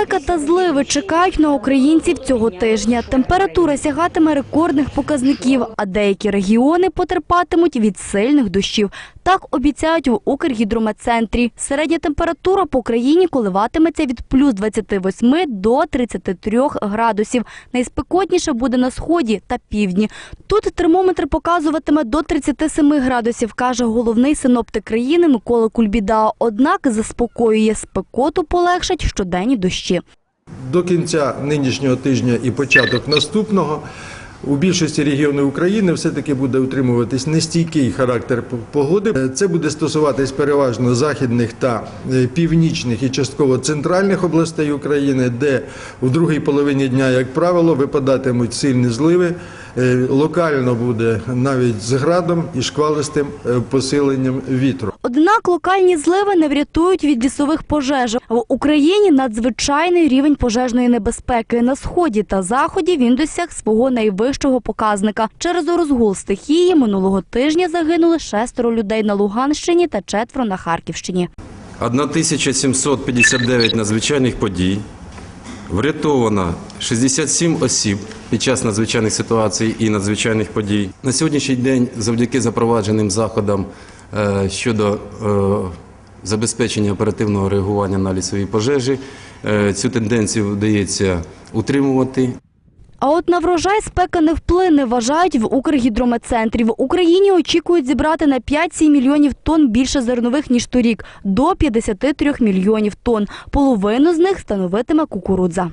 Спека та зливи чекають на українців цього тижня. Температура сягатиме рекордних показників, а деякі регіони потерпатимуть від сильних дощів. Так обіцяють в Укргідрометцентрі. Середня температура по країні коливатиметься від плюс 28 до 33 градусів. Найспекотніше буде на сході та півдні. Тут термометр показуватиме до 37 градусів, каже головний синоптик країни Микола Кульбіда. Однак заспокоює, спекоту полегшать щоденні дощі. До кінця нинішнього тижня і початок наступного у більшості регіонів України все-таки буде утримуватись нестійкий характер погоди. Це буде стосуватись переважно західних та е, північних і частково центральних областей України, де в другій половині дня, як правило, випадатимуть сильні зливи. Е, Локально буде навіть з градом і шквалистим е, посиленням вітру. Однак локальні зливи не врятують від лісових пожеж. В Україні надзвичайний рівень пожежної небезпеки. На сході та заході він досяг свого найвищого показника. Через розгул стихії минулого тижня загинули шестеро людей на Луганщині та четверо на Харківщині. 1759 надзвичайних подій. Врятовано 67 осіб під час надзвичайних ситуацій і надзвичайних подій. На сьогоднішній день, завдяки запровадженим заходам щодо е, забезпечення оперативного реагування на лісові пожежі, е, цю тенденцію вдається утримувати. А от на врожай спека не вплине, вважають в Укргідрометцентрі. В Україні очікують зібрати на 5-7 мільйонів тонн більше зернових, ніж торік – до 53 мільйонів тонн. Половину з них становитиме кукурудза.